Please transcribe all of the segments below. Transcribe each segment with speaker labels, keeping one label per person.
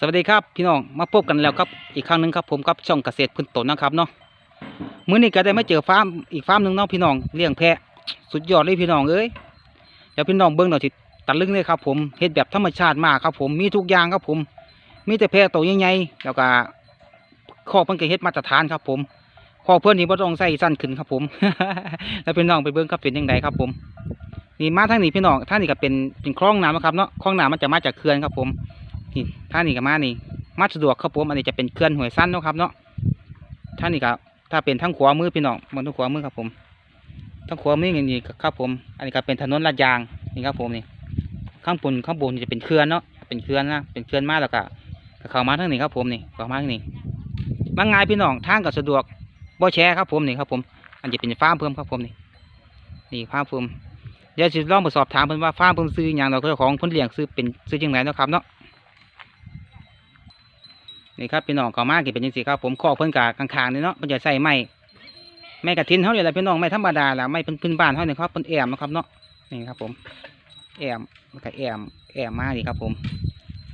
Speaker 1: สวัสดีครับพี่น้องมาพบกันแล้วครับอีกครั้งหนึ่งครับผมกับช่องเกษตรพื้นตนนะครับเนาะมื้อนี้ก็ได้มาเจอฟาร์มอีกฟาร์มหนึ่งเนาะพี่น้องเลี้ยงแพะสุดยอดเลยพี่น้องเอ้ยเดี๋ยวพี่น้องเบิ้งหน่อยสิตะลึงเลยครับ ผมเฮ็ดแบบธรรมชาติมากครับ ผมมีทุกอย่างครับผม มีแต่แพะตัวใหญ่ๆแล้วก็คอกเพิ่นก็เฮ็ดมาตรฐานครับ ผมคอกเพิ่นนี่บ่ต้องใส่สั้นขึ้นครับ ผม แล้วพี่น้องไปเบิ้งครับเป็นยังไงครับ ผมนี่มาทางนี้พี่น้องทางนี้ก็เป็นเป็นคลองน้ำนะครับเนาะคลองน้ำมันจะมาจากเขื่อนครับผม นี่ท่านี้ก็มานี่มาสะดวกครับผมอันนี้จะเป็นเขื่อนหวยสั้นเนาะครับเนาะท่านี้ก็ถ้าเป็นทางขวามือพี่น้องบนทางขวามือครับผมทางขวามืออย่างนี้ครับผม อันนี้ก็เป็นถนนลาดยางนี่ครับผมนี่ข้างบนข้างบนจะเป็นเขื่อนเนาะเป็นเขื่อนนะเป็นเขื่อนมาแล้วก็กเข้ามาทางนี้ครับผมนี่เข้ามาทางนี้มาง่ายพี่น้องทางก็สะดวกบ่แชร์ครับผมนี่ครับผม อันจะเป็นฟ้าเพิ่มครับผมนี่นี่ฟ้าเพิ่มเดี๋ยวสิลองไปสอบถามเพิ่นว่าฟ้าเพิ่นซื้ออย่างเราเจ้าของเพิ่นเลี้ยงซื้อเป็นซื้อจังไงนะครับเนาะ นี่ครับพี่น้องเขามากกินเป็นยังสิครับผมขอเพิ่นกะข้างๆนี่เนาะเพิ่นจะใส่ไม้ไม้กระทินเฮาเลยล่ะพี่น้องไม้ธรรมดาล่ะไม้พื้นบ้านเฮาเนี่ยครับเพิ่นแอมนะครับเนาะนี่ครับผมแอมมันก็แอมแอมมานี่ครับ ผม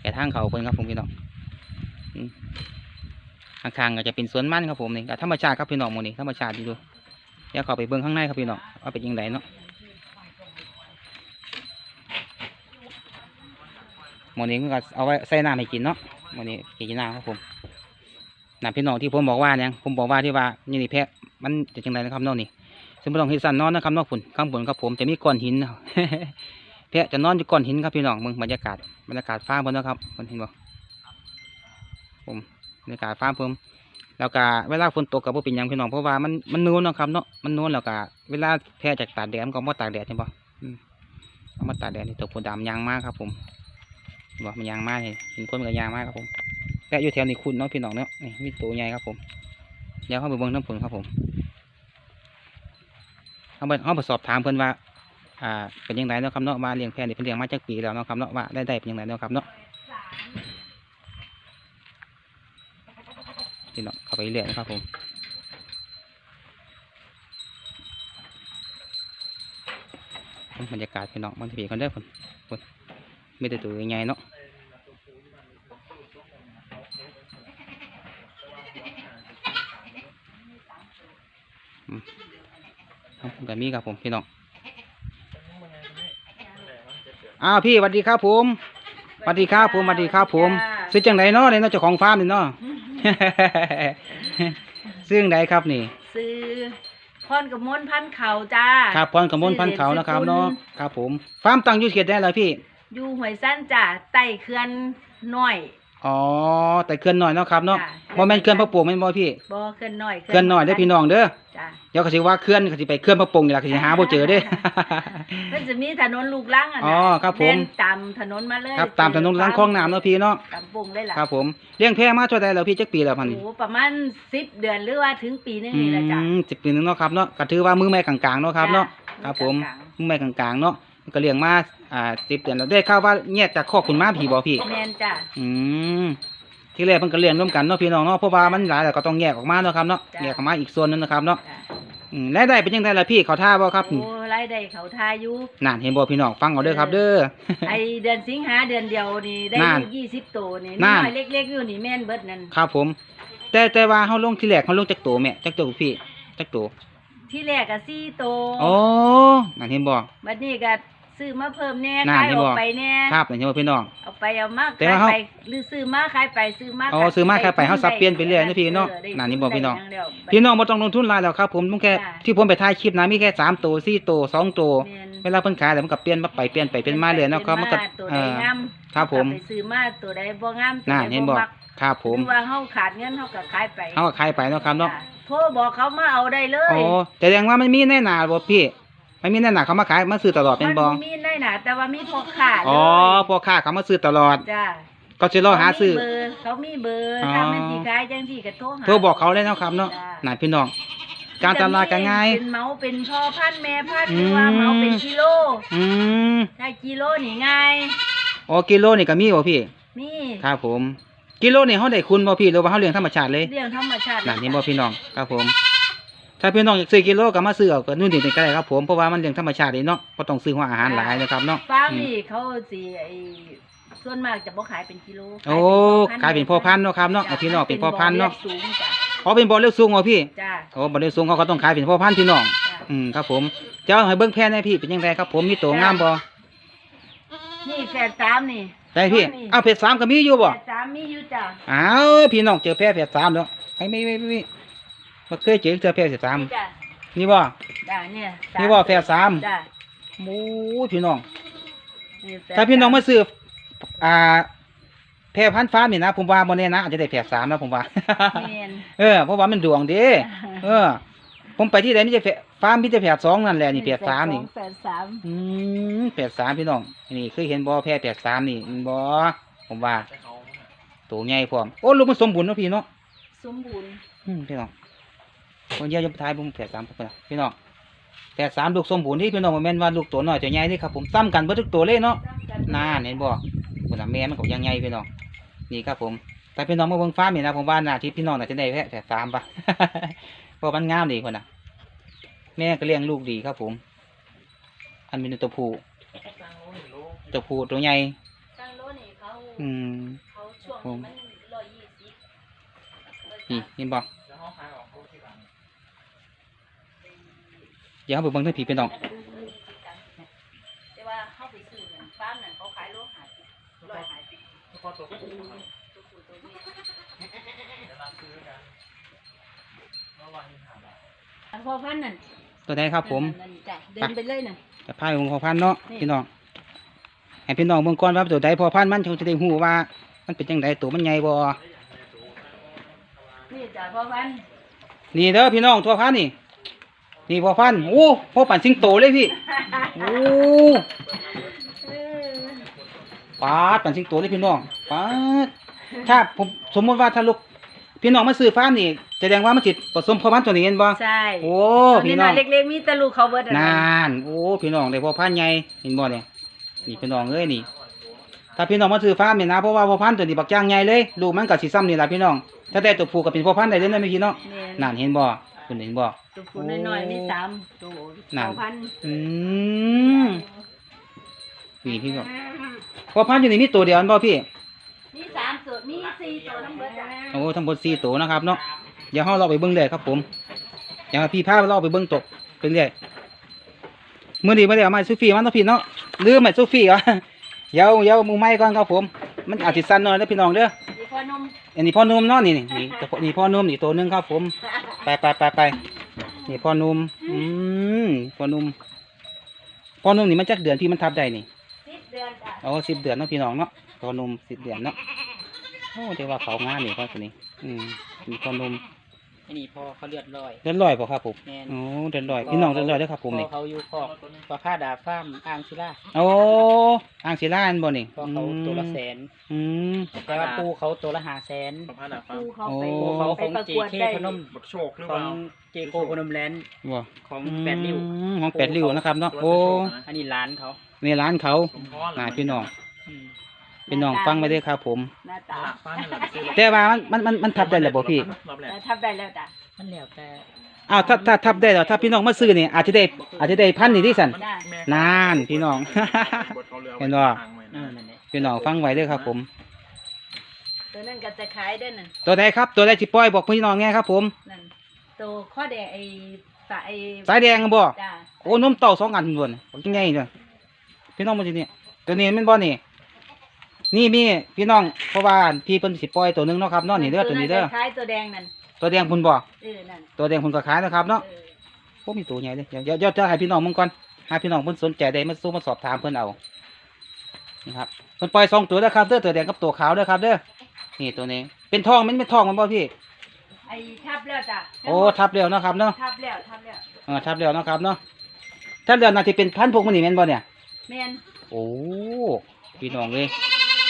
Speaker 1: แก่ทางเขาเพิ่นครับผมพี่น้องอืมข้างๆก็จะเป็นสวนมันครับผมนี่ก็ธรรมชาติครับพี่น้องหมื้นี้ธรรมชาติดูเดี๋ยวเข้าไปเบิ่งข้างในครับพี่น้องว่าเป็นยังไงเนาะหมื้นี้ก็เอาไว้ใส่น้ำให้กินเนาะ วันนี้กินน้ำครับผมน้ำพี่น้องที่ผมบอกว่าเนี่ยผมบอกว่าที่ว่านี่นี่แพะมันจะจังไรนะครับน้องนี่ซึ่งไม่ต้องเฮ็ดสันนอนนะครับเนอกฝุ่นข้างบนครับผมจะมีก้อนหินนะแพะจะนอนอยู่ก้อนหินครับพี่น้องมึงบรรยากาศบรรยากาศฟ้าบนนะครับคนเห็นบ่ผมบรรยากาศฟ้าเพิ่มแล้วก็เวลาฝนตกกับเป็นยังพี่น้องเพราะว่ามันมันนูนนะครับเนาะมันนูนแล้วก็เวลาแพะจากตากแดดมันก็มาตากแดดใช่ปะอืมเอามาตากแดดนี่ตัวผดดำยางมากครับผม บอกมันยางมากเลยเห็นคนมันก็ยางมากครับผมและอยู่แถวนี้คุณเนาะพี่น้องเนาะนี่มีตัวใหญ่ครับผมเดี๋ยวเข้าไปเบิ่งน้ำผลครับผมเขาไปเขาไปสอบถามเพิ่อนว่าอ่าเป็นยังไงเนาะครับเนาะมาเลี้ยงแพะนี่เพิ่นเลี้ยงมาจากปีแล้วเนาะครับเนาะว่าได้ได้เป็นยังไงเนาะครับเนาะพี่น้องเข้าไปเรื่อยนะครับผมบรรยากาศพี่น้องมันจะเป็นกันเด้อคนคนมีแต่ตัวใหญ่เนาะ ครับผม กับมีครับผมพี่น้องอ้าวพี่สวัสดีครับผมสวัสดีครับผมสวัสดีครับผมซื้อจังไดเนาะเนี่ยเนาะเจ้าของฟาร์มนี่เนาะซื้อจังไดครับนี่
Speaker 2: ซื้อพรกับมนพันเขาจ้า
Speaker 1: ครับพรกมลพันธุ์เขานะครับเนาะครับผมฟาร์มตั้งอยู่เขตได้เลยพี่
Speaker 2: อยู่หวยสั้นจ้าไต่เขื่อนน้อย
Speaker 1: อ๋อแต่เคลื่อนหน่อยเนาะครับเนาะ
Speaker 2: จ้ะ
Speaker 1: โมเมนต์เคลื่อนพระโป่งแม่นบ่พี่
Speaker 2: บ่เขื่อนน้อย
Speaker 1: เคลื่อนหน่อยเด้อพี่น้องเด้อ
Speaker 2: จ้า
Speaker 1: เดี๋ยวเขาสิว่าเคลื่อนเขาสิไปเคลื่อนพระโป่งนี่ล่ะเขาสิหาบ่เจอเด้
Speaker 2: มันจะมีถนนลูกลังอะนะ
Speaker 1: อ๋อครับผม
Speaker 2: เดินตามถนนมาเลย
Speaker 1: ครับตามถนนล้างคลองน้ำเนาะพี่เนาะ
Speaker 2: ตามปุ่งได้ล่ะ
Speaker 1: ครับผมเลี้ยงแพะมาเท่าใดแล้วพี่จักปีแล้วพัน
Speaker 2: โอ้ประมาณสิบเดือนหรือว่าถึงปีนึงนี่แหละจ้า
Speaker 1: สิบปีหนึงเนาะครับเนาะก็ถือว่ามือใหม่กลางๆเนาะครับเนาะ
Speaker 2: จ้ะ
Speaker 1: ครับผม
Speaker 2: กลาง
Speaker 1: มือใหม่กลางๆเนาะ ก็เลี้ยงมาอ่าสิบเดือนแล้วได้ข่าวว่าแยกจากคอกคุณมาผีบ่พี่
Speaker 2: ๆแม่นจ้า
Speaker 1: อืมที่แรกมันก็เลี้ยงร่วมกันเนาะพี่น้องเนาะเพราะว่ามันหลายแล้วก็ต้องแยกออกมาเนาะครับเนาะ
Speaker 2: จ้ะ
Speaker 1: แยกออกมาอีกส่วนหนึงนะครับเนาะ
Speaker 2: จ้า
Speaker 1: อืมแล้วได้เป็นยังไงล่ะพี่เขาท่าบ่ครับ
Speaker 2: โอ้รายได้เขาทาอยุ
Speaker 1: นั่นเห็นบ่พี่น้องฟังเอาเด้อครับ เด้อ
Speaker 2: ไอเดือนสิงหาเดือนเดียวนี่ได้
Speaker 1: นั่น
Speaker 2: ลูกยี่สิบตัวนี่
Speaker 1: นั่
Speaker 2: น้
Speaker 1: น
Speaker 2: อยเล็กๆอยู่นี่แม่นเบิดนั่น
Speaker 1: ครับผม แต่แต่ว่าเฮาลงที่แรกเฮาลงจักตัวแม่จักตัวพี่จักตัว
Speaker 2: ที่แรกก็สี่ตัว
Speaker 1: อ๋อนั่นเห็นบ่
Speaker 2: บัดนี้ก็ซื้อมาเพิ่มแน่
Speaker 1: นั่น
Speaker 2: ขาย
Speaker 1: เห็น
Speaker 2: อ
Speaker 1: บ่
Speaker 2: อกไปแน่
Speaker 1: ครับนั่นเห็นบ่พี่น้อง
Speaker 2: เอาไปเอามา
Speaker 1: แต่
Speaker 2: ขาย
Speaker 1: ว่า
Speaker 2: ไป
Speaker 1: เฮา
Speaker 2: หรือซื้อมาขายไปซื้อมา
Speaker 1: อ๋อซื้อมาขายไปเฮาสับเปลี่ยนไปเรื่อยนะพี่เนาะนั่นนี่บ่พี่น้องพี่น้องบ่ต้องลงทุนหลายแล้วครับผมต้องแค่
Speaker 2: จ้ะ
Speaker 1: ที่ผมไปถ่ายคลิปนะมีแค่สามตัวสี่ตัวสองตัว
Speaker 2: แม่น
Speaker 1: เวลาเพิ่นขายแล้วมันก็เปลี่ยนมาไปเปลี่ยนไปเปลี่ยนมาเรื่อยเนาะครับมันก็
Speaker 2: ตัว
Speaker 1: เอ
Speaker 2: ใด
Speaker 1: องา
Speaker 2: ม
Speaker 1: ครับผม
Speaker 2: ก็ไปซื้อมาตัวใดบ่งามตัว
Speaker 1: น่า
Speaker 2: ใด
Speaker 1: เห็นบ่
Speaker 2: มัก
Speaker 1: ครับผม
Speaker 2: หรือว่าเฮาขาดเงินเฮาก็ขายไป
Speaker 1: เฮาก็ขายไปเนาะครับเนาะ
Speaker 2: จ้โทรบอกเขามาเอาได้เลย
Speaker 1: อ๋อแต่แสดงว่ามันมีแน่หนาบ่พี่มันมีแน่หนาเขามาขายมาซื้อตลอดเป็นบ่
Speaker 2: มันมีได้นะแต่ว่ามีพอขาด
Speaker 1: อ๋อพวกค้าเขามาซื้อตลอด
Speaker 2: จ้า
Speaker 1: ก็สิรอหาซื้อ
Speaker 2: เขมีเบอร์เขามีเบอร์
Speaker 1: อ๋อ
Speaker 2: ถ้ามันสิขายจังซี่ก็โทรหา
Speaker 1: โทรบอกเขาเลยเนาะครับเนาะ
Speaker 2: จ้
Speaker 1: น่ะพี่น้อง การตลาดก็ง่าย
Speaker 2: เป็นเมาเป็นพ่อพันธุ์แม่พันธุ์
Speaker 1: อื
Speaker 2: ห
Speaker 1: ม
Speaker 2: รือว่าเมาเป็นกิโล
Speaker 1: อืม
Speaker 2: ถ้ากิโลนี่ง่าย
Speaker 1: อ๋อกิโลนี่ก็มีบ่พี่
Speaker 2: มี
Speaker 1: ครับผม กิโลนี่เฮาได้คุณบ่พี่หรือว่าเฮาเลี้ยงธรรมชาติเลย
Speaker 2: เรื่องธรรมชาติ
Speaker 1: นั่นนี่บ่พี่น้องครับผม ถ้าพี่น้องอยากซื้อกิโลก็มาซื้อเอาก็นู่นนี่นี่ก็ได้ครับผมเพราะว่ามันเลี้ยงธรรมชาตินี่เนาะบ่ต้องซื้อหัวอาหารหลายนะครับเนาะ
Speaker 2: ฟาร์ม
Speaker 1: อืม
Speaker 2: นี่เขาสิไอ้ส่วนมากจะบ่ขายเป็นกิโล
Speaker 1: โอ้ขายเป็นพ่อพันธุ์เนาะครับเนาะเอาพี่น้องเป็นพ่อพันธุ์เนาะ
Speaker 2: ป็บ่อลือดสูงจ้ะ
Speaker 1: อ๋อเป็นบ่อเลือกสูงเหรอพี่
Speaker 2: จ้า
Speaker 1: โอ้บ่อเลือกสูงเขาก็ต้องขายเป็นพ่อพันธุ์พี่น้อง
Speaker 2: จ้ะ
Speaker 1: อืมครับผมเจ้าให้เบิ่งแพะหน่อยพี่เป็นยังไงครับผมมีตัวงามบ่
Speaker 2: นี่แฝดสามนี่
Speaker 1: ได้พี่
Speaker 2: นี่
Speaker 1: เอาเพชรสามก็มีอยู่บ่
Speaker 2: แฝดสามมีอยู่จ้ะ
Speaker 1: อ้าวพี่น้องเจอแพะเพชรสามแล้วให้ไม่ไม่ไม่ไม่บ่เคยเจอเจอแพะเพชรสาม
Speaker 2: นี่จ้ะ
Speaker 1: นี่บ่
Speaker 2: จ้ะเนี่ยสาม
Speaker 1: นี่บ่แพะสาม
Speaker 2: จ้ะ
Speaker 1: โอ้ยพี่น้อง
Speaker 2: นี่แฝด
Speaker 1: ถ้าพี่น้อง
Speaker 2: ส
Speaker 1: มาซื้ออ่า แพร่พันธุ์ฟ้านี่นะผมว่าโมเน่นะอาจจะได้แพร่สามนะผมว่า
Speaker 2: แม่น
Speaker 1: เออเพราะว่ามันดวงเดีเออ ผมไปที่ไหนไมแต่ได้แพร่ฟ้ามีแต่แพร่สองนั่นแหละนี่แพร่สามนี่
Speaker 2: แฝดสาม
Speaker 1: อืมแพร่สามพี่น้อง นี่เคยเห็นบ่แพร่แพร่สามนี่บ่ผมว่าตัวใหญ่พร้อมโอ้ลูกมันสมบูรณ์เนาะพี่เนาะ
Speaker 2: สมบูรณ์
Speaker 1: อืมพี่น้องคนเยอะจะทายผมแพร่สามพี่น้องพี่น้องแพร่สามลูกสมบูรณ์นี่พี่น้องบ่แม่นว่าลูกตัวน้อยตัวใหญ่นี่ครับผมซ้ำกันเบิดทุกตัวเลยเนาะน่าเห็นบ่คุณน่ะแม่มันก็ยังไงพี่น้องนี่ครับผม แต่พี่น้องมาเบิ่งฟ้าร์มนี่นะผมว่าหน้าที่พี่น้องน่าจะได้แค่แต่สามปะเพราะมันงามดีคนน่ะ แม่ก็เลี้ยงลูกดีครับผม อันเป็นตัวผู้ตัวผู้ตัวใหญ่
Speaker 2: ตั้งโลนี่เขา
Speaker 1: อืม
Speaker 2: เขาช่วง
Speaker 1: ผม
Speaker 2: นี้มันร้อยยี่สิบ
Speaker 1: นี่เห็นบ่เดี๋ยวเราไปเบิ่งทั้งผีพี่น้อง
Speaker 2: แต่ว่าเขาไปซื้อเนี่ยฟาร์มนั่นเขาขายโลหะร้อยห้าสิบตัวผู้ตัวเมีย อันพ่อพันธุ์นั่น
Speaker 1: ตัวใดครับผม
Speaker 2: นั่นจ้ะเดินไปเลยน่ะ
Speaker 1: จะพายของพอพันธุ์เนาะ
Speaker 2: นี่
Speaker 1: พี่น้องให้พี่น้องเบิ่งก่อนว่าตัวใดพอพันธุ์มันเขาจะได้ฮู้ว่า มันเป็นจังไดตัวมันใหญ่บ่
Speaker 2: นี่จ้ะพ่อพันธุ์
Speaker 1: นี่เด้อพี่น้องตัวพันนี่นี่พอพันโอ้พอปั่นสิงโตเลยพี่โอ้
Speaker 2: เออ
Speaker 1: ปาดปั่นสิงโตเลยพี่น้องปาด ถ้าผมสมมติว่าถ้าลูกพี่น้องมาซื้อฟาร์มนี่แสดงว่ามันจิตผสมพอพันธุ์ตัวนี้เห็นบ่
Speaker 2: ใช่
Speaker 1: โอ้
Speaker 2: ตอน
Speaker 1: พี่
Speaker 2: นี้
Speaker 1: น้
Speaker 2: น่ะ
Speaker 1: อง
Speaker 2: เล็กๆมีแตะลูกเขาเบิดอะ
Speaker 1: นานโอ้พี่น้องได้พอพันธุ์ใหญ่เห็นบ่เนี่ยนี่พี่น้องเอ้ยนี่ ถ้าพี่น้องมาซื้อฟาร์มนี่นะเพราะว่าพอพันธุ์ตัวนี้บักย่างใหญ่เลยลูกมันก็สิซ้ำนี่ล่ะพี่น้อง ถ้าได้ตัวผู้ก็เป็นพอพันธุ์ได้เลยนะแม่พี่น้อง
Speaker 2: แม่น
Speaker 1: นั่นเห็นบ่คุณเห็นบ่
Speaker 2: ตัวผู้น้อยๆมีสามตัว
Speaker 1: นั่น
Speaker 2: พ่อพันธุ์
Speaker 1: อืมนี่พี่บอกพอพันอยู่นี่มีตัวเดียวอันบ่พี่
Speaker 2: มีสามตัวมี สี่ตัวทั้งเบิดจ้ะ
Speaker 1: โอ้ทั้งหมดสี่ตัวนะครับเนาะเดี๋ยวเราเราไปเบิ้งเลยครับผมเดี๋ยวพี่พาเราไปเบิ้งตกเป็นเรื่อยมื่อนี้ไม่ได้เอาไม้ซูฟี่มันเนาะพี่เนาะลืมไม้ซูฟี่เหรอเดี๋ยวเดี๋ยวมือไม้ก่อนครับผม มันอาจจะสั้นหน่อยนะพี่น้องเด้อ
Speaker 2: มีพ่อนม
Speaker 1: อันนี้พ่อหนุ่มเนาะนี่นี่นี่ตัวนี่พ่อหนุ่มนี่ตัวหนึงครับผมไปไปไปไปนี่พ่อหนุ่มอืมพ่อหนุ่มพ่อหนุ่มนี่มันจักเดือนที่มันทับได้นี่
Speaker 2: สิบเดือนจ้ะ
Speaker 1: โอ้สิบเดือนเนาะพี่น้องเนาะตัวหนุ่มสิบเดือนเนาะ โอ้เดี๋ยวว่าเขางานนี่พ่อตัวนี้ อืมมีตัวหนุ่ม
Speaker 3: อันนี้พอเขาเลือดลอย
Speaker 1: เดินลอยป่ะครับผม
Speaker 3: แม่น
Speaker 1: โอ้เดินลอยพี่น้องเดินลอยเด้อครับผมนี่
Speaker 3: พอเขาอยู่คอกปลาผ้าดาบฟ้ามอ่างศิลา
Speaker 1: โอ้อ่างศิลาอันบ่นี่
Speaker 3: พอเขาตัวละแสน
Speaker 1: อืม
Speaker 3: แต่ว่าปูเขาตัวละหาแสน
Speaker 4: ประพันธ์อะฟัง
Speaker 2: ปูเขา
Speaker 1: โอ้
Speaker 2: ไป
Speaker 3: ปูเขา
Speaker 2: ไป
Speaker 3: ของ
Speaker 2: ประ
Speaker 3: เจ
Speaker 2: กวด
Speaker 3: เค
Speaker 2: ได้
Speaker 3: พนม
Speaker 4: บักโชคหรือ
Speaker 3: ข
Speaker 4: เป
Speaker 3: อง
Speaker 4: ล่า
Speaker 3: เจโคพนมแลนด์
Speaker 1: บ่
Speaker 3: ของแปดริ้ว
Speaker 1: อืมของแปดริ้วนะครับเนาะโอ้
Speaker 3: อันนี้ร้านเขา
Speaker 1: นี่ร้านเขา
Speaker 4: สมพร
Speaker 1: น่าพี่น้อง
Speaker 3: อืม
Speaker 1: พี่น้องฟังไว้เด้อครับผม
Speaker 2: หน้า
Speaker 4: ต
Speaker 2: ตา
Speaker 4: ลาดฟ้านี่แหละไปซื้อ
Speaker 1: แต่ว่ามันมันมันทับได้แล้วบ่พี่
Speaker 4: รอบแรก
Speaker 2: แต่ทับได้แล้วจ้ะ
Speaker 3: มันแล้วแต่
Speaker 1: อ้าวถ้าถ้าทับได้แล้วถ้าพี่น้องมาซื้อนี่อาจจะได้อาจจะได้พันนี่ที่สั่น
Speaker 4: มันแม่
Speaker 1: นานพี่น้อง
Speaker 4: บทเขารือ
Speaker 1: เห็นบ่
Speaker 4: ทางไว้
Speaker 3: เอ
Speaker 4: นะ
Speaker 3: อนั่นแหละ
Speaker 1: พี่น้องฟังไว้เด้อครับผม
Speaker 2: ตัวนั้นก็จะขายได้นั่น
Speaker 1: ตัวใดครับ ตัวใดสิปล่อยบอกพี่น้องแง่ครับ ผม
Speaker 2: นั่นตัวข้อแดงไอ้สาย
Speaker 1: สายแดงบ่
Speaker 2: จ้ะ
Speaker 1: โอ้นมเต่าสองอันล้วนบอกยังไงเนี่ยพี่น้องมาทีนี่ตัวนี้แมันบ่นี่ นี่มีพี่น้องเพราะว่าพี่เพิ่นสิปล่อยตัวหนึงเนาะครับเนาะนี่เด้อตัวนี้เด้อ
Speaker 2: ขายตัวแดงนั่น
Speaker 1: ตัวแดงพุ่นบ่
Speaker 2: เออนั่น
Speaker 1: ตัวแดงพุ่นก็ขายนะครับเนาะ
Speaker 2: เออ
Speaker 1: โอ้มีตัวใหญ่เลยเดี๋ยวเดี๋ยวเดี๋ยวจะให้พี่น้องมึงก่อนหาพี่น้องเพิ่นสนใจได้มาสู้มาสอบถามเพิ่นเอานี่ครับเพิ่นปล่อยสองตัวเด้อครับเด้อตัวแดงกับตัวขาวเด้อครับเด้อนี่ตัวนี้เป็นทองมันเป็นทองมันบ่พี่
Speaker 2: ไอ้ทับแล้วจ้ะ
Speaker 1: โอ้ทับเร็วเนาะครับเนาะ
Speaker 2: ทับแล้วทับแล้ว
Speaker 1: เออทับเร็วเนาะครับเนาะทับเร็วน่าจะเป็นพันธุ์พวกมันนี่แม่นบ่เนี่ย
Speaker 2: แม่น
Speaker 1: โอ้พี่น้องเลย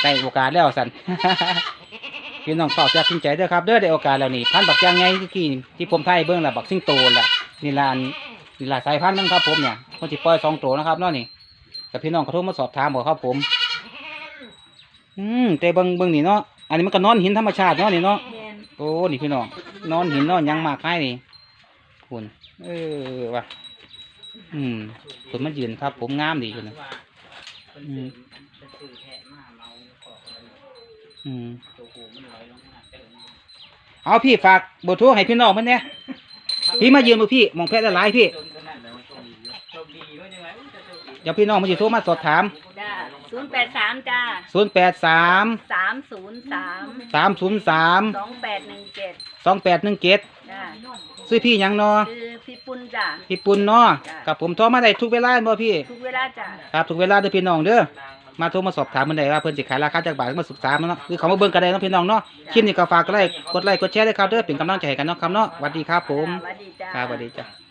Speaker 1: ได้โอกาสแล้วสัน พี่น้องตอบจากจริงใจเด้อครับเด้อได้โอกาสแล้วนี่พันธุ์บักยางไงที่กี้ที่ผมไทยเบิ้งละบักซิงโตแหละนี่ลานนี่ลาสายพันธุ์นั่นครับผมเนี่ยคนที่ปล่อยสองตัวนะครับเนาะนี่แต่พี่น้องกระโทรมาสอบถามบอกครับผม อืมแต่เบิ้งเบิ้งนี่เนาะอันนี้มันก็นอนหินธรรมชาติเนาะนี่เนาะ
Speaker 2: แม่น
Speaker 1: โอ้นี่พี่น้องนอนหินนอนหยังมากให้นี่คุณเออว่ะอืมคนมันยืนครับ ผมงามดีคุณนะ
Speaker 3: ว่าเป็นสื่อเป็นสื่อแทะมาเราขอ
Speaker 1: อืม
Speaker 3: ตัวโหมันลอยลงมาเติม
Speaker 1: เอาพี่ฝากเบทโทรให้พี่น้องมันเนี่ยพี่มายืนบ่พี่หมองแพทย์หลายๆพี่
Speaker 3: โดนตัวนั้นแล้วมันโชคดีเยอะโชคดีเขาจังไงมันจะโชคดี
Speaker 1: เดี๋ยวพี่น้องมาสิโทรมาสอบถาม
Speaker 2: จ้าศูนย์แปดสามจ้า
Speaker 1: ศูนย์แปดสาม
Speaker 2: สามศูนย์สาม
Speaker 1: สามศูนย์สาม
Speaker 2: สองแปดหนึ่งเจ็ด
Speaker 1: สองแปดหนึ่งเจ็ด
Speaker 2: จ้า
Speaker 1: ซื้อพี่หยังนอ
Speaker 2: คือพี่ปุ้นจ้า
Speaker 1: พี่ปุ่นเนาะ
Speaker 2: จ้ะ
Speaker 1: กับผมโทรมาได้ทุกเวลาบ่พี่
Speaker 2: ทุกเวลาจ้า
Speaker 1: ครับทุกเวลาเด้อพี่น้องเด้อ มาโทรมาสอบถามมันได้ว่าเพิ่นสิขายราคาจากบาทมาศึกษามันเนาะคือเขามาเบิ่งกันได้เนาะพี่น้องเนาะคลิปนี้ก็ฝากกดไลค์กดไลค์กดแชร์ด้วยครับเด้อเป็นกำลังใจให้กันเนาะครับเนาะสวัสดีครับผม
Speaker 2: สวัสดีจ้า
Speaker 1: ครับสวัสดีจ้ะ